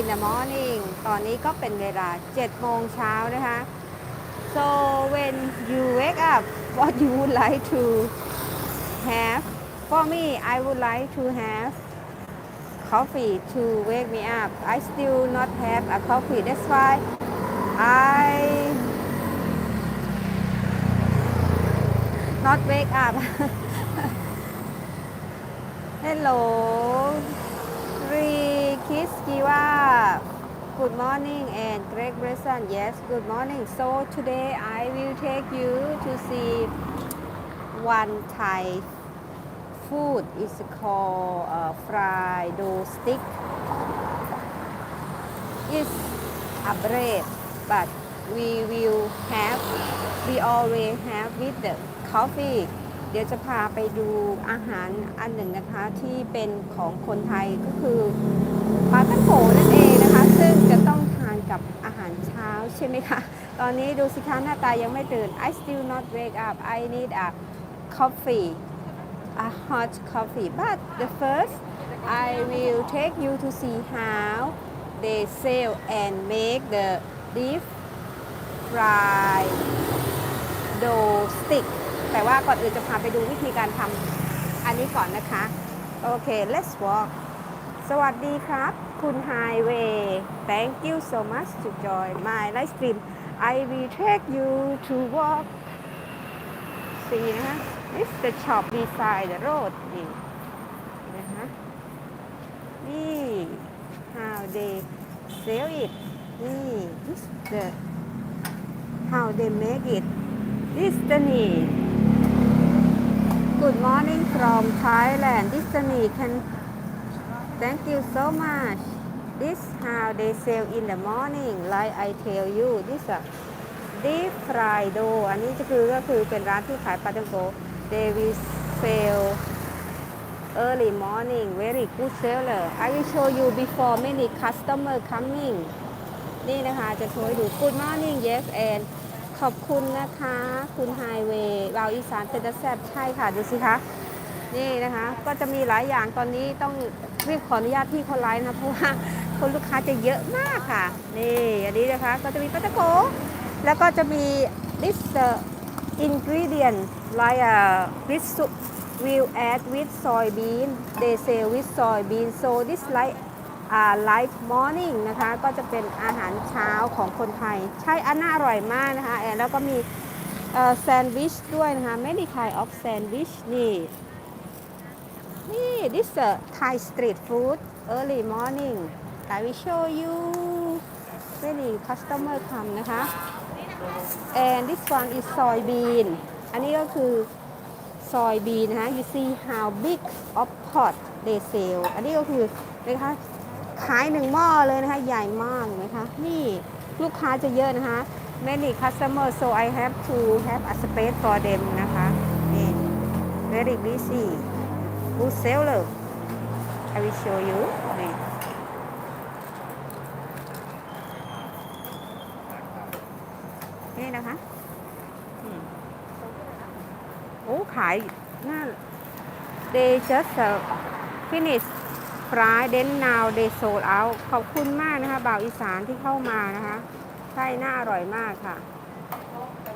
in the morning ตอนนี้ก็เป็นเวลา 7 โมงเช้านะคะ so when you wake up what you would like to have for me I would like to have coffee to wake me up I still not have a coffee that's why I not wake up Hello Rikiskiwa Good morning and Greg Bresson. Yes good morning. So today I will take you to see one Thai food. It's called uh, fried dough stick. It's a bread but we will have we always have with the coffee เดี๋ยวจะพาไปดูอาหารอันหนึ่งนะคะที่เป็นของคนไทยก็คือปลาตั้งโกนั่นเองนะคะ ซึ่งจะต้องทานกับอาหารเช้าใช่ไหมคะ ตอนนี้ดูสิคะหน้าตายังไม่ตื่น I still not wake up I need a coffee a hot coffee but the first I will take you to see how they sell and make the deep fried dough stick แต่ว่าก่อนอื่นจะพาไปดูวิธีการทำอันนี้ก่อนนะคะ โอเค let's walk สวัสดีครับ คุณ Highway thank you so much to join my live stream I will take you to walk see นะคะ this the shop beside the road นี่นะคะนี่ how they sell it นี่ this the how they make it Destiny Good morning from Thailand Destiny can Thank you so much This how they sell in the morning like I tell you this a deep fried dough อันนี้จะคือก็คือเป็นร้านที่ขายปลาตังโก They will sell early morning very good seller I will show you before many customer coming นี่นะคะจะโชว์ให้ดู Good morning yes and ขอบคุณนะคะ คุณไฮเวย์เราอีสานเป็นตะแซบใช่ค่ะ ดูสิคะ นี่นะคะ ก็จะมีหลายอย่างตอนนี้ต้องรีบขออนุญาตที่คนไลน์นะ เพราะว่าคนลูกค้าจะเยอะมากค่ะ นี่อันนี้นะคะ ก็จะมีปลาตะโก แล้วก็จะมี this uh, ingredient like a with soup will add with soybean they say with soybean so this like ไลฟ์มอร์นิ่งนะคะก็จะเป็นอาหารเช้าของคนไทย ใช่อันน่าอร่อยมากนะคะแล้วก็มีแซนด์วิชด้วยนะคะไม่ได้ขายออฟแซนด์วิชนี่นี่ this is Thai street food early morning I will show you many customer come นะคะ and this one is soybean อันนี้ก็คือ soybean นะคะ you see how big of pot they sell อันนี้ก็คือนะคะ ขายหนึ่งหม้อเลยนะคะ ใหญ่มากเห็นไหมคะ นี่ลูกค้าจะเยอะนะคะ many customer so I have to have a space for them นะคะนี่ very busy good seller I will show you นี่นี่นะคะโอ้ขายน่า they just uh, finish fry then now they sold out ขอบคุณมากนะคะบ่าวอีสานที่เข้ามานะคะใช่น่าอร่อยมากค่ะ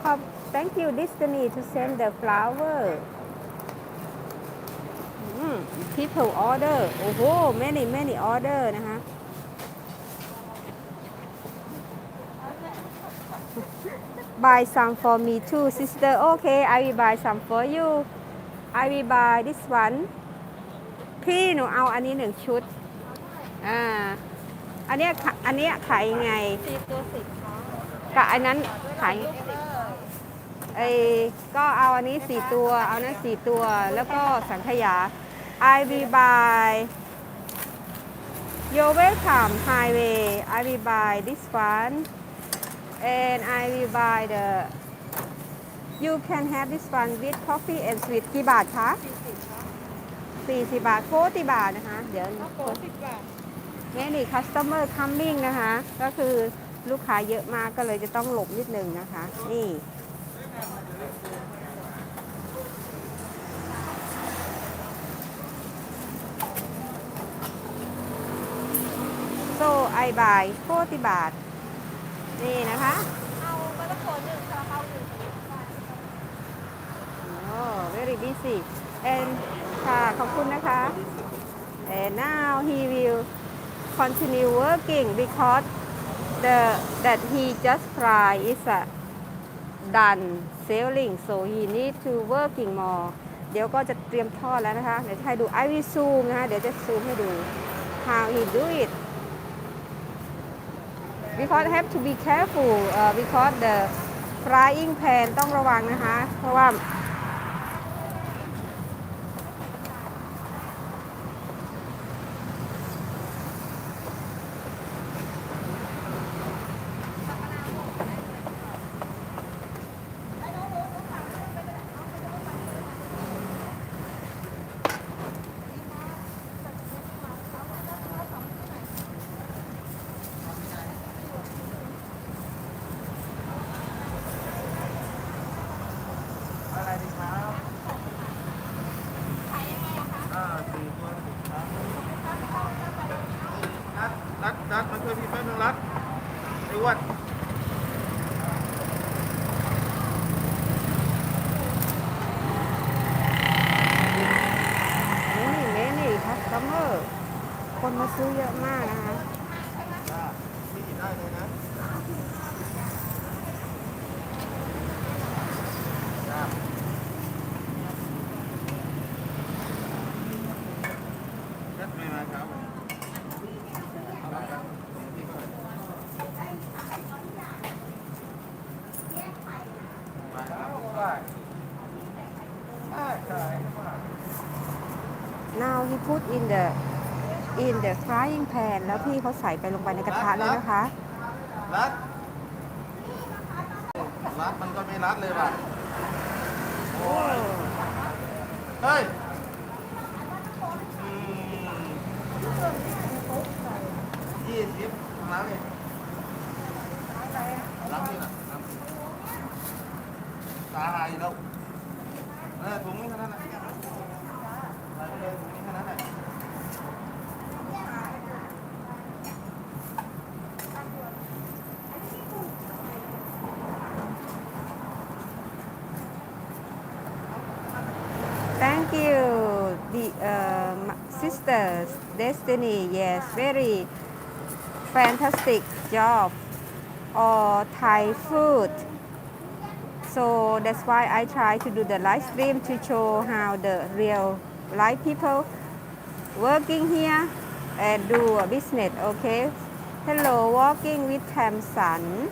ขอบ thank you Destiny to send the flower people order โอ้โห many many order นะคะ buy some for me too sister okay I will buy some for you I will buy this one พี่หนูเอาอันนี้หนึ่งชุด อ่า อันเนี้ยขะอันเนี้ยขายยังไงสี่ตัวสิบค่ะกับอันนั้นขายไอ้ก็เอาอันนี้สี่ตัว เอานั้นสี่ตัว แล้วก็สังขยา I will buy You're welcome highway I will buy this one and I will buy the You can have this one with coffee and sweet กี่บาทคะสี่สิบค่ะ 40 บาทโคติบาทนะคะ เดี๋ยวข้าวโพดสิบบาท Many customer coming นะคะ ก็คือลูกค้าเยอะมากก็เลยจะต้องหลบนิดนึงนะคะ นี่ so I I buy 40บาท นี่นะคะ เอาปลาตะโกนหนึ่งซาลาเปาหนึ่ง Oh very busy and ค่ะ ขอบคุณนะคะ and now he will continue working because the that he just fry is uh, done selling so he need to working more เดี๋ยวก็จะเตรียมทอดแล้วนะคะ เดี๋ยวให้ดู I will zoom นะคะเดี๋ยวจะซูมให้ดู how he do it because have to be careful uh, because the frying pan ต้องระวังนะคะ เพราะว่า อะไรดีครับอ่าสี่ตัวสิครับรัดรัดรัดมาช่วยพี่แป๊บนึงรัดไอ้อ้วน นี่เมนี่คัสเตอร์คนมาซื้อเยอะมากนะคะ อ่าพี่ได้เลยนะจ้าเช็ดไม่มาครับเอาละครับพี่ก็มาครับได้ได้ใช่ now he put in the in the frying pan แล้วพี่เขาใส่ไปลงไปในกระทะแล้วนะคะรัดรัดมันก็ไม่รัดเลยว่ะโอ้เฮ้ยยี่ sisters destiny yes very fantastic job. Or Thai food. So that's why I try to do the live stream to show how the real life people working here and do a business okay? Hello walking with Tamsan.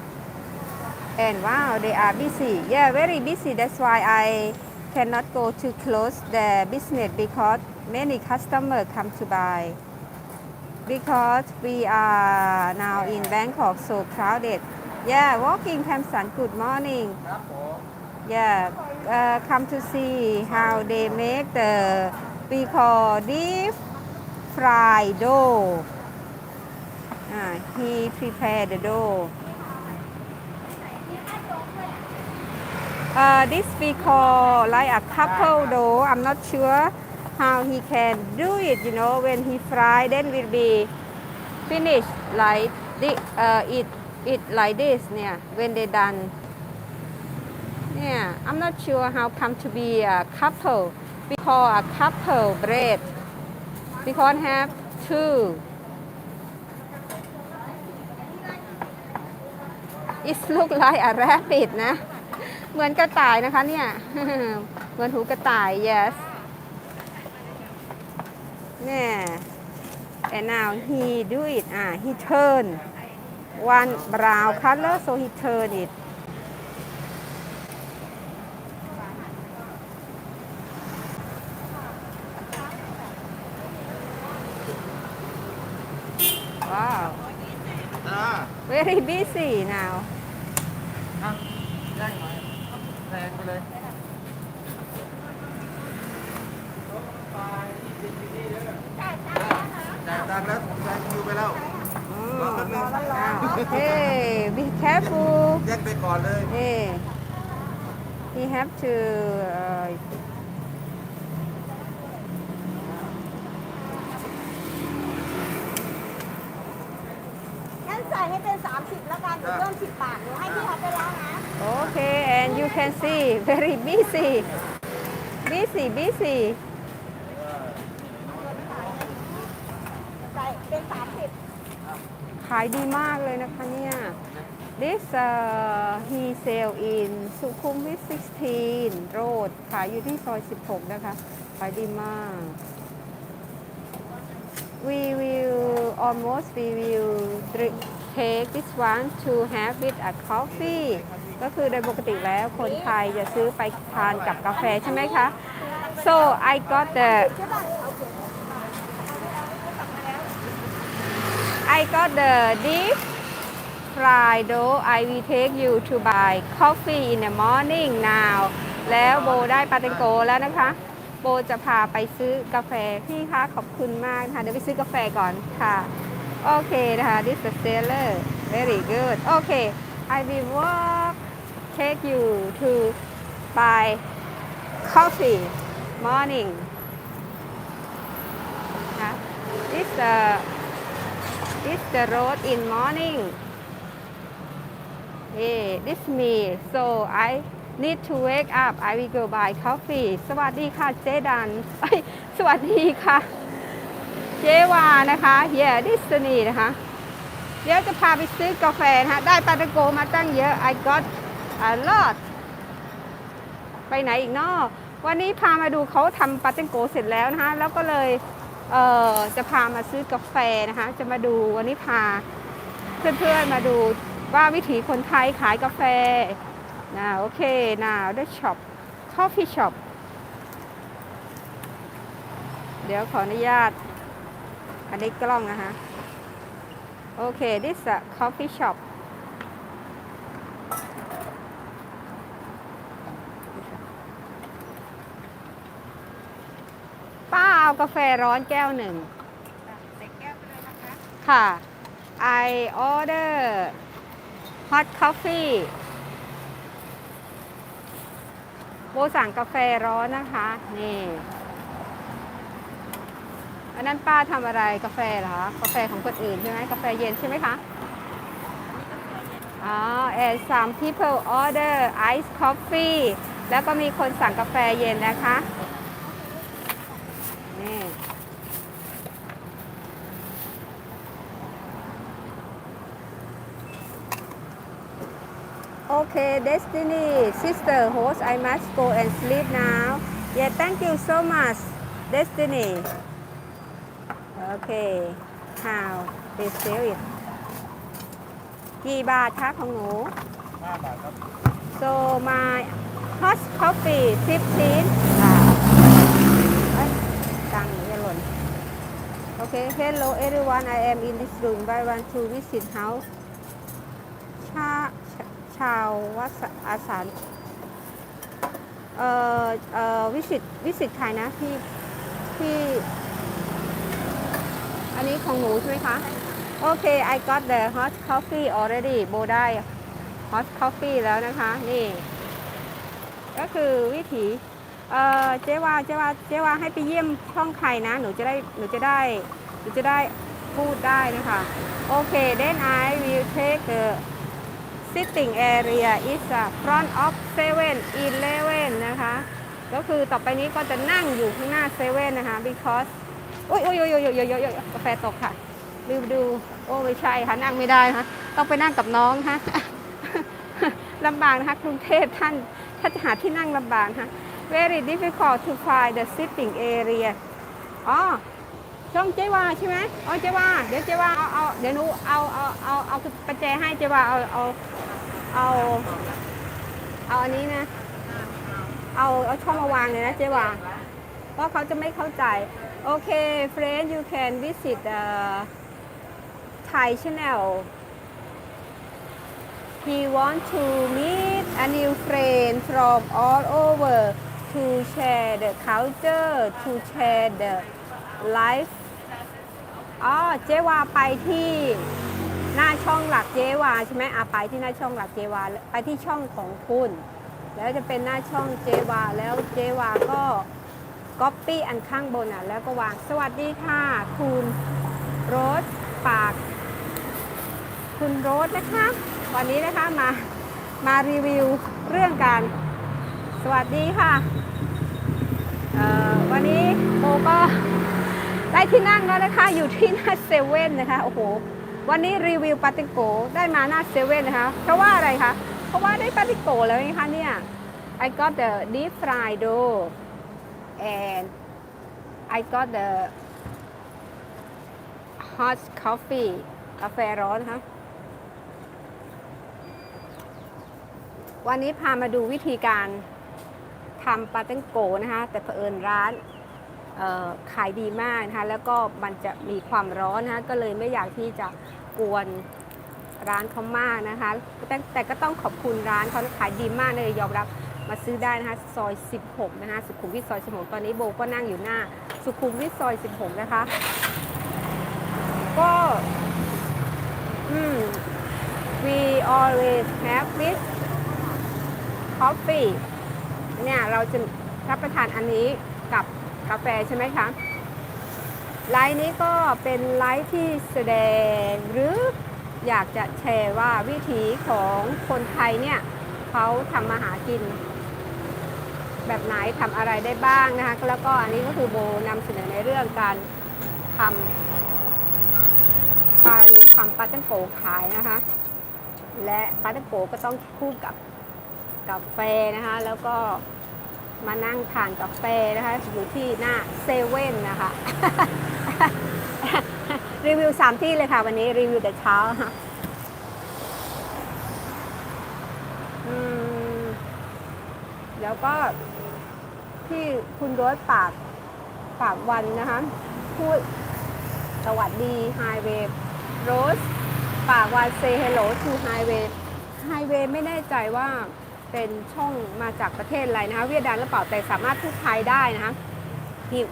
And wow they are busy. Yeah very busy. That's why I cannot go too close the business because many customers come to buy because we are now in Bangkok so crowded. Yeah, walking Kamsan, good morning. Yeah, uh, come to see how they make the we call deep fried dough. Uh, he prepared the dough. Uh, this we call like a couple dough. I'm not sure how he can do it you know when he fry then will be finished like the, uh, it it like this เนี่ย when they done yeah, I'm not sure how come to be a couple. We call a couple bread because have two. It look like a rabbit นะ เหมือนกระต่ายนะคะเนี่ย เหมือนหูกระต่าย yes เนี่ย and now he do it อ่า he turn one brown color so he turn it wow จ้า very busy now อะแย่งหน่อยแรงไปเลยจ่ายตังค์แล้วผมจ่ายคิว ไปแล้วรอแป๊บนึง hey be careful แย่งไปก่อนเลย hey he have to uh, ใส่ให้เป็น30แล้วกันหนูเพิ่ม 10 บาทหนูให้พี่เขาไปแล้วนะ Okay, and you can see very busy. Busy, busy. ใส่เป็น 30 ขายดีมากเลยนะคะเนี่ย This uh, he sell in สุขุมวิท 16 Road ขายอยู่ที่ซอย 16 นะคะ ขายดีมาก We will almost we will drink, take this one to have with a coffee ก็คือโดยปกติแล้วคนไทยจะซื้อไปทานกับกาแฟใช่ไหมคะ so I got the ใช่ป่ะโอเค I got the deep fried dough I will take you to buy coffee in the morning now แล้วโบได้ปาเตงโกแล้วนะคะ โบจะพาไปซื้อกาแฟ พี่คะขอบคุณมากนะคะเดี๋ยวไปซื้อกาแฟก่อนค่ะ โอเคนะคะ this is seller very good โอเค I will walk take you to buy coffee morning นะ this uh, this the road in morning yeah this me so I need to wake up I will go buy coffee สวัสดีค่ะเจดันสวัสดีค่ะ เจวานะคะ yeah this me นะคะ เดี๋ยวจะพาไปซื้อกาแฟนะคะได้ปาตะโกมาตั้งเยอะ I got a lot ไปไหนอีกเนาะวันนี้พามาดูเขาทำปาเต้งโกเสร็จแล้วนะคะ แล้วก็เลย เอ่อจะพามาซื้อกาแฟนะคะ จะมาดูวันนี้พาเพื่อนๆมาดูว่าวิถีคนไทยขายกาแฟนะโอเคนะได้ช็อป coffee shop เดี๋ยวขออนุญาต อันนี้กล้องนะคะโอเค this is a coffee shop ป้าเอา กาแฟร้อนแก้วหนึ่งใส่แก้วไปเลยนะคะ ค่ะ I order hot coffee โบสั่งกาแฟร้อนนะคะ นี่ อันนั้นป้าทำอะไรกาแฟเหรอคะกาแฟของคนอื่นใช่ไหมกาแฟเย็นใช่ไหมคะอ๋อ and some people order ice coffee แล้วก็มีคนสั่งกาแฟเย็นนะคะ Okay, Destiny, sister, host, I must go and sleep now. Yeah, thank you so much, Destiny. Okay, how they sell it? กี่บาทคะของหนู 5 บาทครับ So my hot coffee 15บาทเอ้ยตังค์หนูจะหล่น Okay, hello everyone. I am in this room. I want to visit house. ชา ชาววัดอาสานเอ่อเอ่อวิสิตวิสิตใครนะที่ที่ อันนี้ของหนูใช่ไหมคะโอเค I got the hot coffee already โบได้ hot coffee แล้วนะคะ นี่ ก็คือวิถี เอ่อ เจ๊ว่าเจ๊ว่าเจ๊ว่าให้ไปเยี่ยมช่องใครนะ หนูจะได้ หนูจะได้ หนูจะได้พูดได้นะคะ โอเค then I will take the sitting area is a front of seven eleven นะคะ ก็คือต่อไปนี้ก็จะนั่งอยู่ข้างหน้าเซเว่นนะคะ because อุ้ยอุ้ยอุ้ยอุ้ยอุ้ยอุ้ยกาแฟตกค่ะลืมดูโอ้ไม่ใช่ค่ะนั่งไม่ได้ค่ะต้องไปนั่งกับน้องค่ะลำบากนะคะกรุงเทพท่านถ้าจะหาที่นั่งลำบากค่ะ very difficult to find the sitting area อ๋อ ช่องเจ๊วาใช่ไหมอ๋อเจวาเดี๋ยวเจวาเอาเอาเดี๋ยวหนูเอาเอาเอาเอาประแจให้เจ๊วาเอาเอาเอาเอาอันนี้นะ เอาเอาช่องมาวางเลยนะเจ๊วาเพราะเขาจะไม่เข้าใจโอเค friend you can visit the Thai channel he want to meet a new friend from all over to share the culture to share the life อ๋อเจวาไปที่หน้าช่องหลักเจวาใช่ไหมอะไปที่หน้าช่องหลักเจวาไปที่ช่องของคุณ แล้วจะเป็นหน้าช่องเจวาแล้วเจวาก็ก๊อปปี้อันข้างบนอะแล้วก็วางสวัสดีค่ะ คุณโรสปาก คุณโรสนะคะ วันนี้นะคะมามารีวิวเรื่องการ สวัสดีค่ะวันนี้โบก็ ได้ที่นั่งแล้วนะคะ อยู่ที่หน้าเซเว่นนะคะ โอ้โห วันนี้รีวิวปาติโกได้มาหน้าเซเว่นนะคะ เพราะว่าอะไรคะ เพราะว่าได้ปาติโกแล้วไงคะเนี่ย I got the deep fried dough and I got the hot coffee กาแฟร้อนนะคะ วันนี้พามาดูวิธีการทำปาเต้นโกนะคะ แต่เผอิญร้าน ขายดีมากนะคะแล้วก็มันจะมีความร้อนนะคะก็เลยไม่อยากที่จะกวนร้านเขามากนะคะแต่แต่ก็ต้องขอบคุณร้านเขาขายดีมากเลยยอมรับมาซื้อได้นะคะซอย 16 นะคะสุขุมวิทซอย 16 ตอนนี้โบก็นั่งอยู่หน้า สุขุมวิทซอย 16 นะคะ ก็ อืม we always have this coffee เนี่ยเราจะรับประทานอันนี้กับ กาแฟใช่ไหมคะไลฟ์นี้ก็เป็นไลฟ์ที่แสดงหรืออยากจะแชร์ว่าวิถีของคนไทยเนี่ยเขาทำมาหากิน แบบไหนทำอะไรได้บ้างนะคะแล้วก็อันนี้ก็คือโบนำเสนอในเรื่องการทำการทำปาเต้นโกขายนะคะ และปาเต้นโกก็ต้องคู่กับกาแฟนะคะแล้วก็ มานั่งทานกาแฟนะคะอยู่ที่หน้าเซเว่นนะคะ รีวิวสามที่เลยค่ะวันนี้รีวิวแต่เช้าค่ะแล้วก็ที่คุณโรสปากปากวันนะคะ พูดสวัสดีไฮเวย์โรสปากวันเซ hello to ไฮเวย์ไฮเวย์ไม่แน่ใจว่า เป็นช่องมาจากประเทศอะไรนะคะเวียดนามหรือเปล่าแต่สามารถพูดไทยได้นะคะที่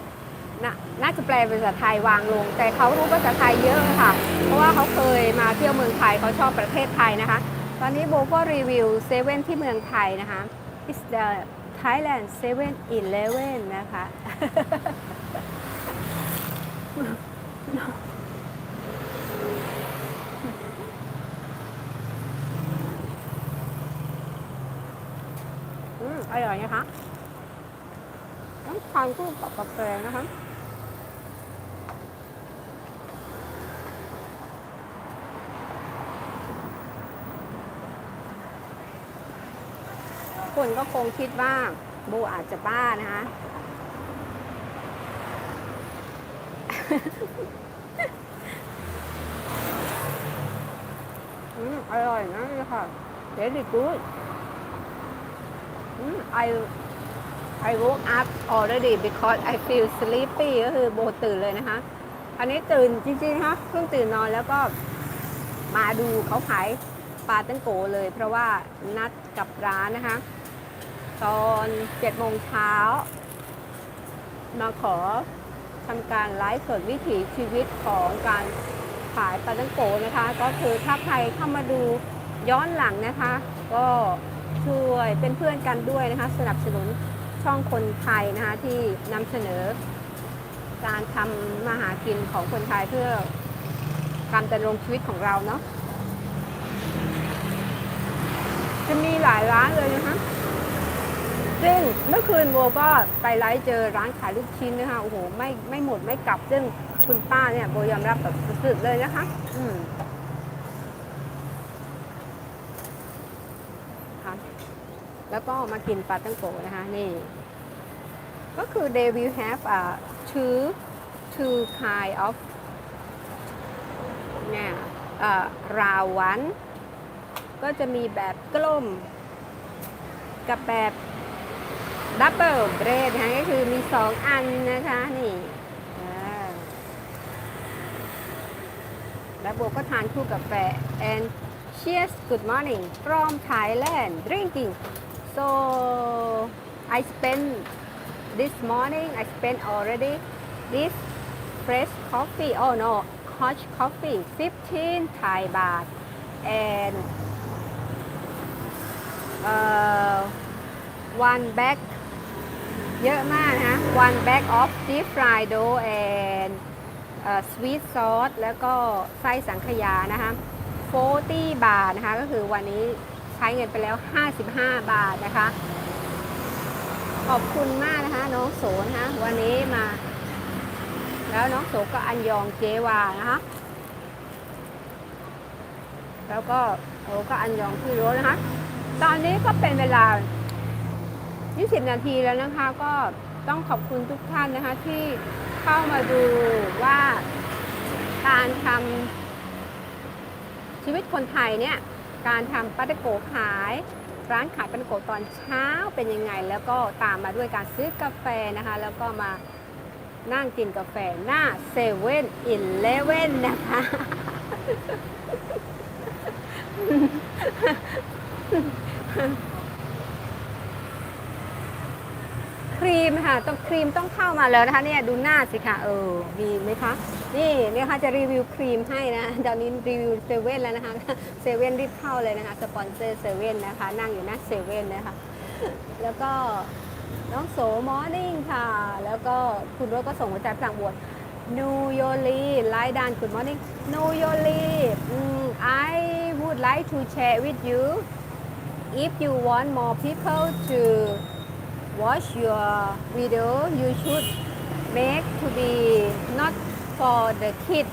น่าน่าจะแปลเป็นภาษาไทยวางลง แต่เขารู้ภาษาไทยเยอะค่ะ เพราะว่าเขาเคยมาเที่ยวเมืองไทยเขาชอบประเทศไทยนะคะ ตอนนี้โบก็รีวิวเซเว่นที่เมืองไทยนะคะ is the Thailand 7-Eleven นะคะ อืมอ ร่อยนะคะต้องทานคู่กับกาแฟนะคะคนก็คงคิดว่าโบอาจจะบ้านะคะอืมอร่อยนะค่ะ very good อืม I I woke up already because I feel sleepy ก็คือโบตื่นเลยนะคะ อันนี้ตื่นจริงๆนะคะเพิ่งตื่นนอนแล้วก็มาดูเขาขายปลาตั้งโกเลย เพราะว่านัดกับร้านนะคะ ตอน7โมงเช้ามาขอทำการไลฟ์สดวิถีชีวิตของการขายปลาตั้งโกนะคะ ก็คือถ้าใครเข้ามาดูย้อนหลังนะคะ ก็ ช่วยเป็นเพื่อนกันด้วยนะคะสนับสนุนช่องคนไทยนะคะที่นำเสนอ การทำมาหากินของคนไทยเพื่อการดำรงชีวิตของเราเนาะจะมีหลายร้านเลยนะคะซึ่งเมื่อคืนโบก็ไปไลฟ์เจอร้านขายลูกชิ้นนะคะโอ้โหไม่ไม่หมดไม่กลับ ซึ่งคุณป้าเนี่ยโบยอมรับแบบสุดๆเลยนะคะ อืมค่ะ แล้วก็มากินปลาตั้งโกนะคะนี่ก็คือ they will have a two two kind of เนี่ยอ่อราวัน ก็จะมีแบบกลม กับแบบดับเบิลเบรดนะคะก็คือมีสองอันนะคะนี่แล้วโบก็ทานคู่กับแฟ and cheers good morning from Thailand drinking so I spent this morning I spent already this fresh coffee oh no hot coffee 15 Thai baht and uh, one bag เยอะมากนะคะ one bag of deep fried dough and uh, sweet sauce แล้วก็ไส้สังขยานะคะ40 บาทนะคะ ก็คือวันนี้ ใช้เงินไปแล้ว 55 บาทนะคะ ขอบคุณมากนะคะน้องโสนะคะวันนี้มา แล้วน้องโสก็อันยองเจวานะคะแล้วก็โอก็อันยองพี่รสนะคะ ตอนนี้ก็เป็นเวลา 20 นาทีแล้วนะคะ ก็ต้องขอบคุณทุกท่านนะคะที่เข้ามาดูว่าการทำชีวิตคนไทยเนี่ย การทำปาเตโกขาย ร้านขายปาเตโกตอนเช้าเป็นยังไง แล้วก็ตามมาด้วยการซื้อกาแฟนะคะ แล้วก็มานั่งกินกาแฟหน้าเซเว่นอินเลเว่นนะคะ ครีมค่ะต้องครีมต้องเข้ามาแล้วนะคะเนี่ยดูหน้าสิคะเออมีไหมคะนี่เนี่ยค่ะจะรีวิวครีมให้นะตอนนี้รีวิวเซเว่นแล้วนะคะเซเว่นรีบเข้าเลยนะคะสปอนเซอร์เซเว่นนะคะ นั่งอยู่หน้าเซเว่นนะคะแล้วก็น้องโสมอร์นิ่งค่ะ แล้วก็คุณรถก็ส่งหัวใจพลังบวชนูโยลีไลดานคุณมอร์นิ่งนูโยลี I would like to share with you if you want more people to watch your video you should make to be not for the kid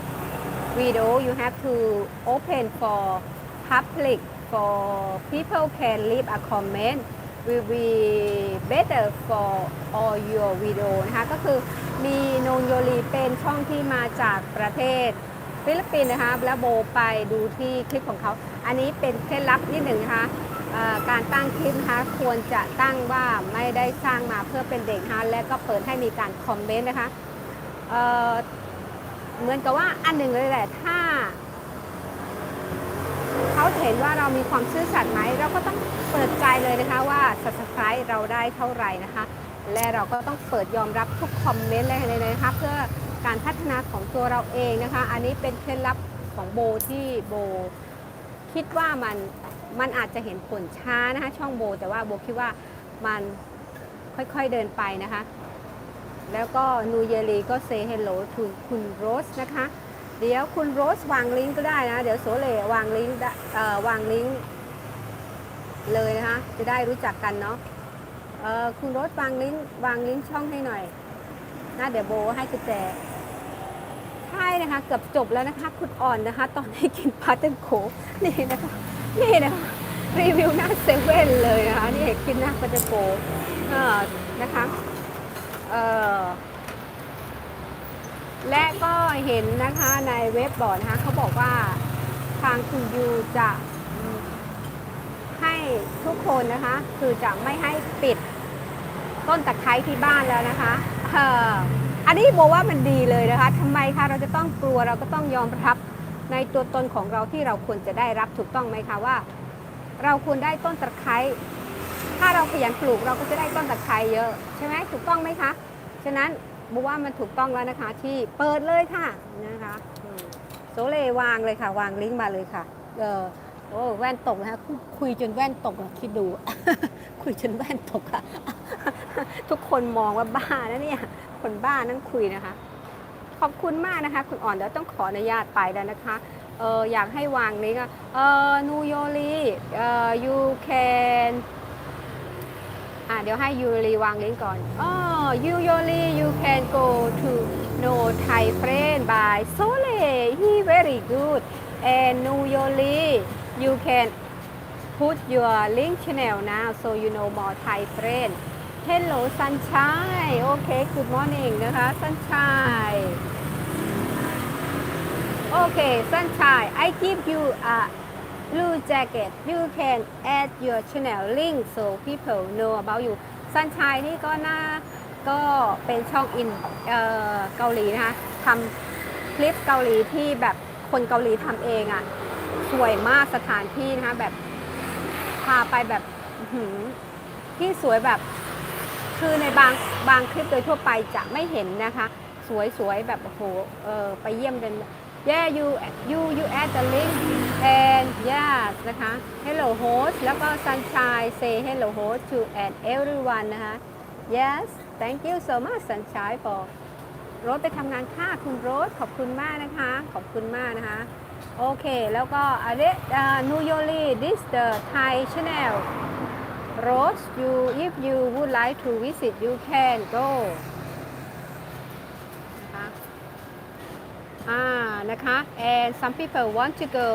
video you have to open for public for people can leave a comment will be better for all your video นะคะ ก็คือมีนนโยลีเป็นช่องที่มาจากประเทศฟิลิปปินส์นะคะ แล้วโบไปดูที่คลิปของเขา อันนี้เป็นเคล็ดลับนิดหนึ่งนะคะ การตั้งคลิปนะคะควรจะตั้งว่าไม่ได้สร้างมาเพื่อเป็นเด็กนะคะและก็เปิดให้มีการคอมเมนต์นะคะเเหมือนกับว่าอันหนึ่งเลยแหละถ้าเขาเห็นว่าเรามีความซื่อสัตย์ไหมเราก็ต้องเปิดใจเลยนะคะว่า subscribe เราได้เท่าไหร่นะคะ และเราก็ต้องเปิดยอมรับทุกคอมเมนต์เลยเลยนะคะเพื่อการพัฒนาของตัวเราเองนะคะ อันนี้เป็นเคล็ดลับของโบที่โบคิดว่ามัน มันอาจจะเห็นผลช้านะคะ ช่องโบ แต่ว่าโบคิดว่ามันค่อยๆเดินไปนะคะ แล้วก็นูเยลีก็เซ h ฮลโหลถึงคุณโรสนะคะ เดี๋ยวคุณโรสวางลิงก์ก็ได้นะ เดี๋ยวโซเลวางลิงก์เอ่อวางลิงก์เลยนะคะ จะได้รู้จักกันเนาะเอ่อคุณโรสวางลิงก์วางลิงก์ช่องให้หน่อยนะเดี๋ยวโบให้กุญแจใช่นะคะ เกือบจบแล้วนะคะ คุณอ่อนนะคะ ตอนนี้กินพาเต้นโคนี่นะคะ นี่นะคะ รีวิวหน้าเซเว่นเลยนะคะนี่กินหน้าพาเต้นโคเออนะคะเออและก็เห็นนะคะในเว็บบอร์ดนะคะเขาบอกว่าทางคุณยูจะให้ทุกคนนะคะ คือจะไม่ให้ปิดต้นตะไคร้ที่บ้านแล้วนะคะเอออันนี้บอกว่ามันดีเลยนะคะทำไมคะเราจะต้องกลัวเราก็ต้องยอมรับ ในตัวตนของเราที่เราควรจะได้รับถูกต้องไหมคะว่า เราควรได้ต้นตะไคร้ถ้าเราขยันปลูกเราก็จะได้ต้นตะไคร้เยอะใช่ไหมถูกต้องไหมคะฉะนั้นบอกว่ามันถูกต้องแล้วนะคะ ที่เปิดเลยค่ะนะคะโซเลวางเลยค่ะ วางลิงก์มาเลยค่ะเออโอ้แว่นตกนะคะคุยจนแว่นตกคิดดู คุยจนแว่นตกอะทุกคนมองว่าบ้านะเนี่ยคนบ้านั่งคุยนะคะ ขอบคุณมากนะคะ คุณอ่อนเดี๋ยวต้องขออนุญาตไปแล้วนะคะเอออยากให้วางนี้ก็เออนูโยลีเออ you can อะเดี๋ยวให้ยูรีวางลิงก์ก่อนอ๋อ you โยลี you can go to no Thai friend by Sole he very good and nu Yoli you can put your link channel now so you know more Thai friend Hello sunshine okay good morning นะคะ sunshine okay sunshine I give you a blue jacket you can add your channel link so people know about you sunshine นี่ก็น่าก็เป็นช่องอินเเกาหลีนะคะทำคลิปเกาหลีที่แบบคนเกาหลีทำเองอะ่ะสวยมากสถานที่นะคะแบบพาไปแบบที่สวยแบบ คือในบางบางคลิปโดยทั่วไปจะไม่เห็นนะคะ สวยๆ แบบโอ้โหเออไปเยี่ยมกัน Yeah you you you add the link and yes นะคะ hello host แล้วก็ sunshine say hello host to and everyone นะคะ yes thank you so much sunshine for รถไปทำงานค่ะคุณรถขอบคุณมากนะคะ ขอบคุณมากนะคะ โอเค แล้วก็อะไรนูโยลี this the Thai channel Rose you if you would like to visit you can go นะคะอ่านะคะ and some people want to go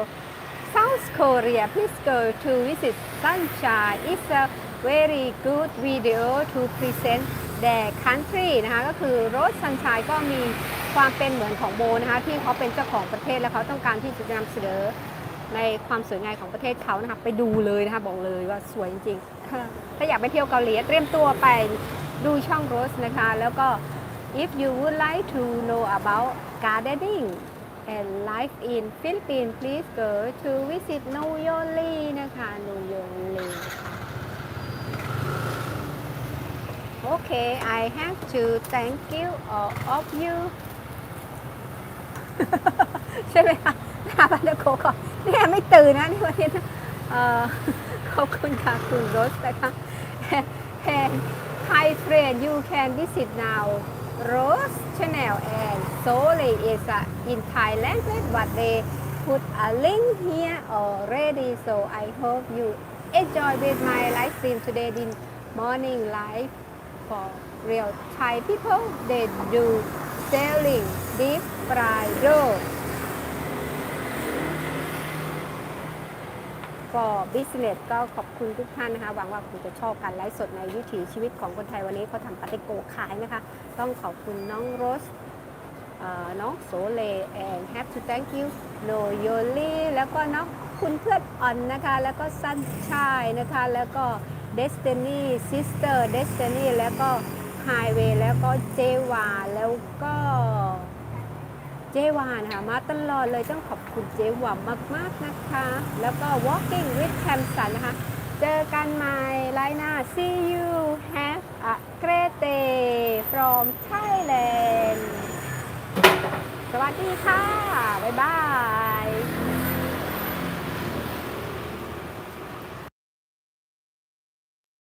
South Korea please go to visit Sunshine it's a very good video to present their country นะคะก็คือ Rose Sunshine ก็มีความเป็นเหมือนของโบนะคะที่เขาเป็นเจ้าของประเทศแล้วเขาต้องการที่จะนำเสนอในความสวยงามของประเทศเขานะคะไปดูเลยนะคะบอกเลยว่าสวยจริงๆ ถ้าอยากไปเที่ยวเกาหลีเตรียมตัวไปดูช่อง Rose นะคะ แล้วก็ if you would like to know about gardening and life in Philippines please go to visit New Yoli นะคะ New Yoli โอเค I have to thank you all of you ใช่ไหมคะหน้าบันเดโคก่อนเนี่ยไม่ตื่นนะนี่วันนี้เอ่อ ขอบคุณค่ะคุณโรสนะคะ and hi friend you can visit now Rose channel and Sole is uh, in Thai language but they put a link here already so I hope you enjoy with my live stream today in morning live for real Thai people they do selling deep fried dough for business ก็ขอบคุณทุกท่านนะคะ หวังว่าคุณจะชอบการไลฟ์สดในวิถีชีวิตของคนไทยวันนี้เขาทำปาเตโกขายนะคะ ต้องขอบคุณน้องโรสน้องโสเล and have to thank you no yoli แล้วก็น้องคุณเพื่อนอ่อนนะคะ แล้วก็ sunshine นะคะ แล้วก็ destiny sister destiny แล้วก็ highway แล้วก็เจวาแล้วก็ เจวานะคะมาตลอดเลยต้องขอบคุณเจวามากๆนะคะ แล้วก็ walking with c a m s o n นะคะ เจอกันใหม่ไลน์หน้า see you have a great day from Thailand สวัสดีค่ะ บ๊ายบาย